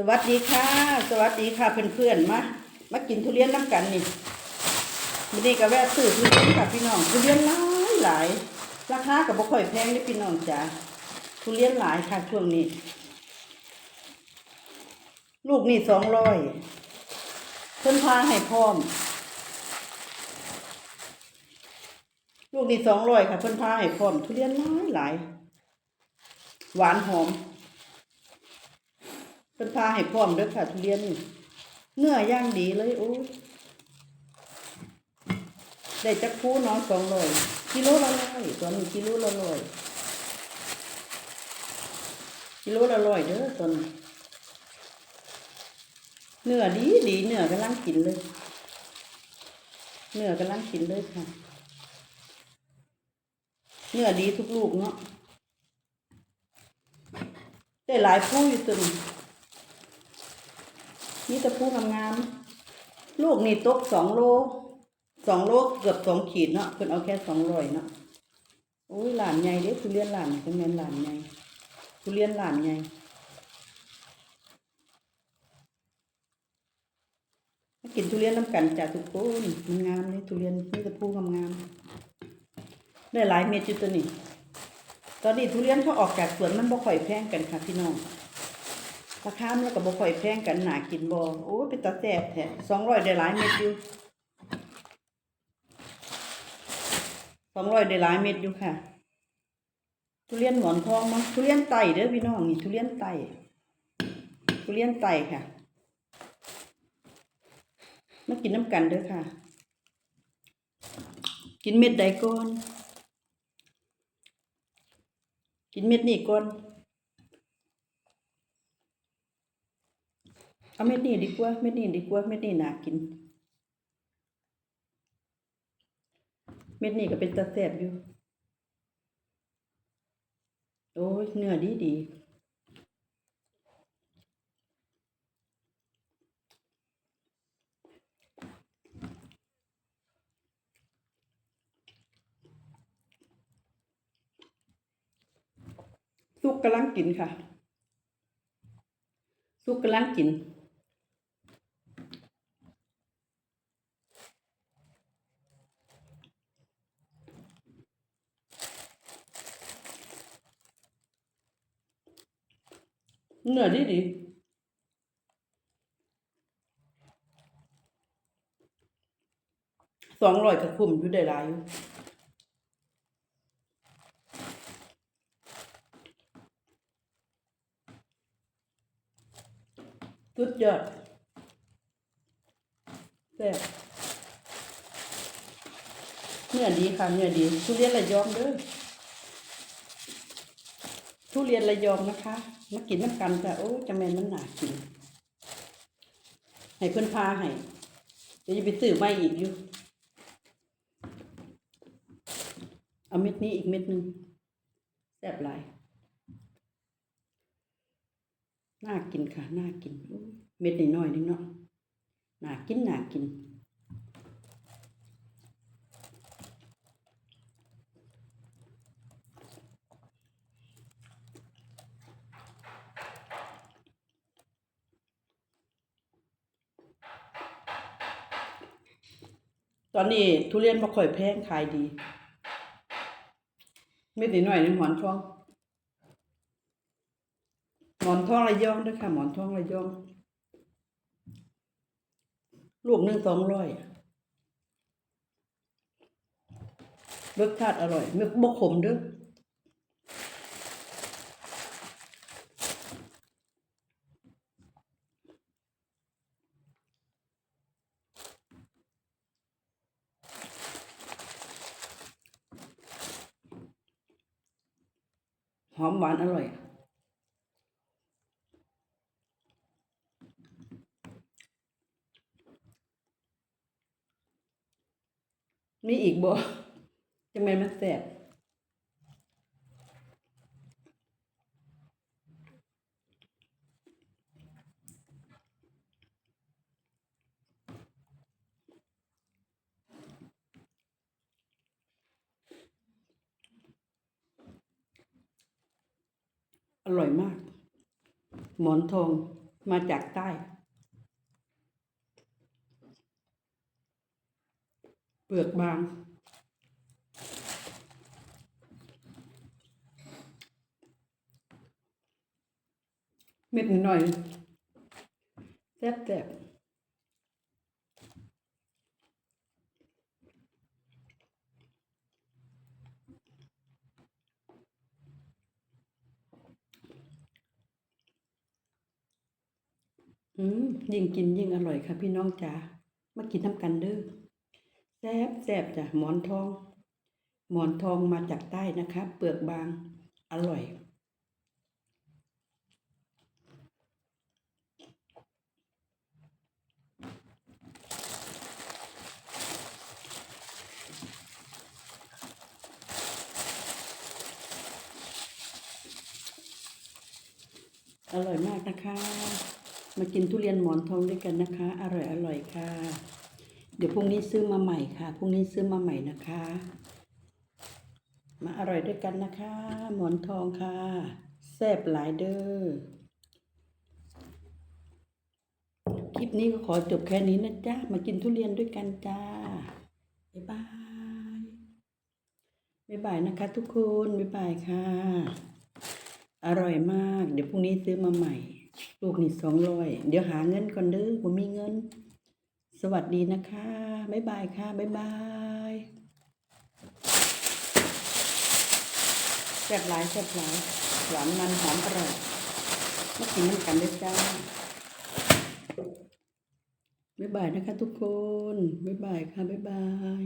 สวัสดีค่ะ สวัสดีค่ะเพื่อนๆมามากินทุเรียนน้ำกันนี่วันนี้ก็แวะซื้อทุเรียนค่ะพี่น้องทุเรียนหลายหลายราคากับบ่ค่อยแพงนี่พี่น้องจ้าทุเรียนหลายค่ะช่วงนี้ ลูกนี่สองร้อยเพิ่นพาให้พร้อม ลูกนี่สองร้อยค่ะเพิ่นพาให้พร้อม ทุเรียนหลายหลายหวานหอม เป็นพาให้พร้อมเด้อค่ะทุเรียนเนื้อย่างดีเลยโอ้ยได้จักคู่น้องสองร้อยกิโลละร้อยตัวนี้กิโลละร้อยกิโลละร้อยเด้อตัวนี้เนื้อดีดีเนื้อกำลังกินเลย เนื้อกำลังกินเลยค่ะ เนื้อดีทุกลูกเนาะได้หลายผู้อยู่ตัวนี้ นี่ตะพูงามๆลูกนี่ตกสองโลสองโลเกือบสองขีดเนาะเพิ่นเอาแค่สองร้อยเนาะโอ้ยหลานใหญ่เด้ทุเรียนหลานเป็นแม่นหลานใหญ่ทุเรียนหลานใหญ่มากินทุเรียนน้ำกันจ้ะทุกคนมันงามเลยทุเรียนนี่ตะพูงามๆได้หลายเม็ดอยู่ตัวนี้ตอนนี้ทุเรียนเขาออกจากสวนมันบ่ค่อยแพงกันค่ะพี่น้อง ราคามันก็บ่ค่อยแพงกันหนากินบ่โอ้เป็นตาแซ่บแท้สองร้อยได้หลายเม็ดอยู่สองร้อยได้หลายเม็ดอยู่ค่ะ ทุเรียนหมอนทองมั้งทุเรียนไต่เด้อพี่น้องนี่ทุเรียนไต่ทุเรียนไต่ค่ะมากินน้ำกันเด้อค่ะ กินเม็ดใดก่อน กินเม็ดนี่ก่อน เอาเม็ดนี้ดีกว่า เม็ดนี้ดีกว่า เม็ดนี้น่ากิน เม็ดนี้ก็เป็นตาแซ่บอยู่ โอ้ยเนื้อดีดีสุกกำลังกินค่ะ สุกกำลังกิน เนื้อดีดีสองร้อยก็คุ้มอยู่ได้หลายอยู่สุดยอดแซ่บเนื้อดีค่ะเนื้อดีทุเรียนระยองเด้อ ทุเรียนระยองนะคะมากินน้ำกันจ้ะโอ้จะแมนมันหนากินให้เพื่อนพาให้เดี๋ยวจะไปซื้อไม่อีกอยู่ เอาเม็ดนี้อีกเม็ดหนึ่งแซ่บหลายน่ากินค่ะ น่ากิน เม็ดน้อยๆนึงเนาะน่ากินน่ากิน ตอนนี้ทุเรียนบ่ค่อยแพงขายดีไม่ติดหน่อยนึงหมอนทอง หมอนทองระยองด้วยค่ะ หมอนทองระยอง ลูกหนึ่งสองร้อยรสชาติอร่อยไม่บกขมด้วย หอมหวานอร่อย มีอีกบ่จังแม่นมันแสบ อร่อยมาก หมอนทองมาจากใต้ เปลือกบาง เม็ดหน่อยแซ่บแอืมยิ่งกินยิ่งอร่อยค่ะพี่น้องจ๋ามากินน้ำกันเด้อแซ่บแซ่บจ้ะหมอนทอง หมอนทองมาจากใต้นะคะ เปลือกบางอร่อย อร่อยมากนะคะ มากินทุเรียนหมอนทองด้วยกันนะคะ อร่อยอร่อยค่ะ เดี๋ยวพรุ่งนี้ซื้อมาใหม่ค่ะพรุ่งนี้ซื้อมาใหม่นะคะ มาอร่อยด้วยกันนะคะ หมอนทองค่ะแซ่บหลายเด้อคลิปนี้ก็ขอจบแค่นี้นะจ๊ะ มากินทุเรียนด้วยกันจ้า บ๊ายบาย บ๊ายบายนะคะทุกคน บ๊ายบายค่ะ อร่อยมาก เดี๋ยวพรุ่งนี้ซื้อมาใหม่ ลูกนี่สองร้อยเดี๋ยวหาเงินก่อนเด้อผมมีเงิน สวัสดีนะคะ บ๊ายบายค่ะ บ๊ายบายแซ่บหลายแซ่บหลายหวานมันหอมอร่อยมากินน้ำกันด้วยจ้าบ๊ายบายนะคะทุกคน บ๊ายบายค่ะ บ๊ายบาย